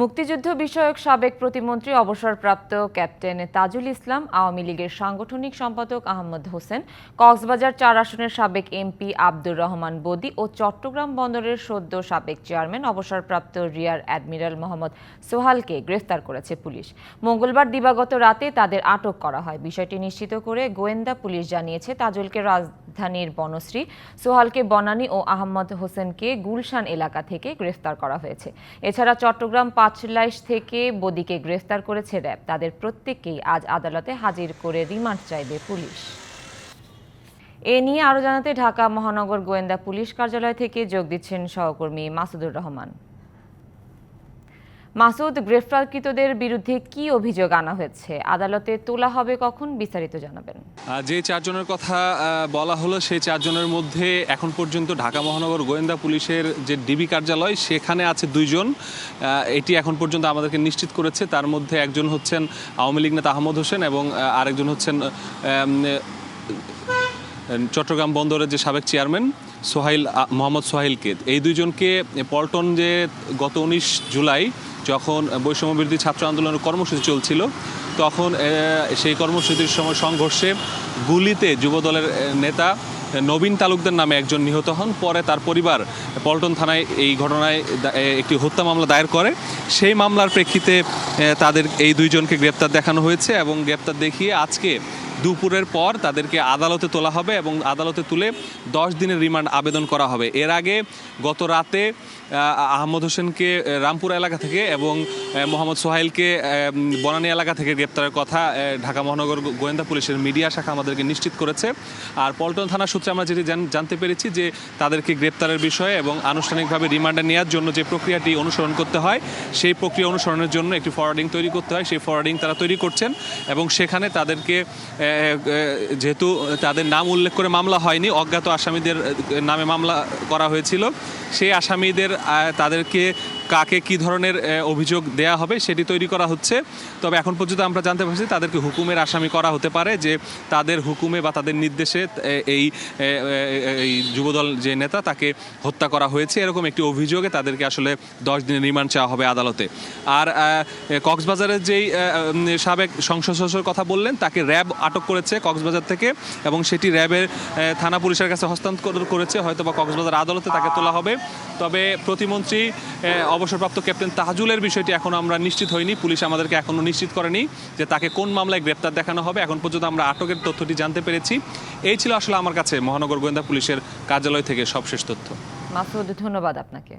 মুক্তিযুদ্ধ বিষয়ক সাবেক প্রতিমন্ত্রী অবসরপ্রাপ্ত ক্যাপ্টেন তাজুল ইসলাম, আওয়ামী লীগের সাংগঠনিক সম্পাদক আহমদ হোসেন, কক্সবাজার চার আসনের সাবেক এমপি আব্দুর রহমান বদি ও চট্টগ্রাম বন্দরের সদ্য সাবেক চেয়ারম্যান অবসরপ্রাপ্ত রিয়ার অ্যাডমিরাল মোহাম্মদ সোহালকে গ্রেফতার করেছে পুলিশ। মঙ্গলবার দিবাগত রাতে তাদের আটক করা হয়। বিষয়টি নিশ্চিত করে গোয়েন্দা পুলিশ জানিয়েছে, তাজুলকে রাজধানীর বনশ্রী, সোহালকে বনানী ও আহমদ হোসেনকে গুলশান এলাকা থেকে গ্রেফতার করা হয়েছে। এছাড়া চট্টগ্রাম পাঁচলাইশ থেকে বদিকে গ্রেফতার করেছে র্যাব। তাদের প্রত্যেককেই আজ আদালতে হাজির করে রিমান্ড চাইবে পুলিশ। এ নিয়ে আরও জানাতে ঢাকা মহানগর গোয়েন্দা পুলিশ কার্যালয় থেকে যোগ দিচ্ছেন সহকর্মী মাসুদুর রহমান। মাসুদ, গ্রেফতারকৃতদের বিরুদ্ধে কি অভিযোগ আনা হয়েছে? আদালতে তোলা হবে কখন? বিস্তারিত জানাবেন। যে চারজনের কথা বলা হলো, সেই চারজনের মধ্যে এখন পর্যন্ত ঢাকা মহানগর গোয়েন্দা পুলিশের যে ডিবি কার্যালয়, সেখানে আছে দুইজন। এটি এখন পর্যন্ত আমাদেরকে নিশ্চিত করেছে। তার মধ্যে একজন হচ্ছেন আওয়ামী লীগ নেতা আহমদ হোসেন এবং আরেকজন হচ্ছেন চট্টগ্রাম বন্দরের যে সাবেক চেয়ারম্যান সোহাইল মোহাম্মদ সোহাইলকে, এই দুইজনকে পল্টন যে গত উনিশ জুলাই যখন বৈষম্য বিরোধী ছাত্র আন্দোলনের কর্মসূচি চলছিল, তখন সেই কর্মসূচির সময় সংঘর্ষে গুলিতে যুবদলের নেতা নবীন তালুকদার নামে একজন নিহত হন। পরে তার পরিবার পল্টন থানায় এই ঘটনায় একটি হত্যা মামলা দায়ের করে। সেই মামলার প্রেক্ষিতে তাদের এই দুইজনকে গ্রেপ্তার দেখানো হয়েছে এবং গ্রেপ্তার দেখিয়ে আজকে দুপুরের পর তাদেরকে আদালতে তোলা হবে এবং আদালতে তুলে দশ দিনের রিমান্ড আবেদন করা হবে। এর আগে গত রাতে আহ, আহমদ হোসেনকে রামপুরা এলাকা থেকে এবং মোহাম্মদ সোহাইলকে বনানী এলাকা থেকে গ্রেপ্তারের কথা ঢাকা মহানগর গোয়েন্দা পুলিশের মিডিয়া শাখা আমাদেরকে নিশ্চিত করেছে। আর পল্টন থানা সূত্রে আমরা যেটি জানতে পেরেছি যে তাদেরকে গ্রেপ্তারের বিষয়ে এবং আনুষ্ঠানিকভাবে রিমান্ডে নেওয়ার জন্য যে প্রক্রিয়াটি অনুসরণ করতে হয় সেই প্রক্রিয়া অনুসরণের জন্য একটি ফরওয়ার্ডিং তৈরি করতে হয়। সেই ফরওয়ার্ডিং তারা তৈরি করছেন এবং সেখানে তাদেরকে যেহেতু তাদের নাম উল্লেখ করে মামলা হয়নি, অজ্ঞাত আসামিদের নামে মামলা করা হয়েছিল, সেই আসামিদের তাদেরকে কাকে কি ধরনের অভিযোগ দেয়া হবে সেটি তৈরি করা হচ্ছে। তবে এখন পর্যন্ত আমরা জানতে পারছি তাদেরকে হুকুমের আসামি করা হতে পারে যে তাদের হুকুমে বা তাদের নির্দেশে এই এই যুবদল যে নেতা তাকে হত্যা করা হয়েছে। এরকম একটি অভিযোগে তাদেরকে আসলে দশ দিনের রিমান্ড চাওয়া হবে আদালতে। আর কক্সবাজারের যেই সাবেক সংসদ সদস্যের কথা বললেন, তাকে র্যাব আটক করেছে কক্সবাজার থেকে এবং সেটি র্যাবের থানা পুলিশের কাছে হস্তান্তর করেছে হয়তো বা কক্সবাজার আদালতে তাকে তোলা হবে। তবে প্রতিমন্ত্রী অবসরপ্রাপ্ত ক্যাপ্টেন তাজুলের বিষয়টি এখনও আমরা নিশ্চিত হইনি। পুলিশ আমাদেরকে এখনও নিশ্চিত করেনি যে তাকে কোন মামলায় গ্রেপ্তার দেখানো হবে। এখন পর্যন্ত আমরা আটকের তথ্যটি জানতে পেরেছি। এই ছিল আসলে আমার কাছে মহানগর গোয়েন্দা পুলিশের কার্যালয় থেকে সবশেষ তথ্য। মাসুদ, ধন্যবাদ আপনাকে।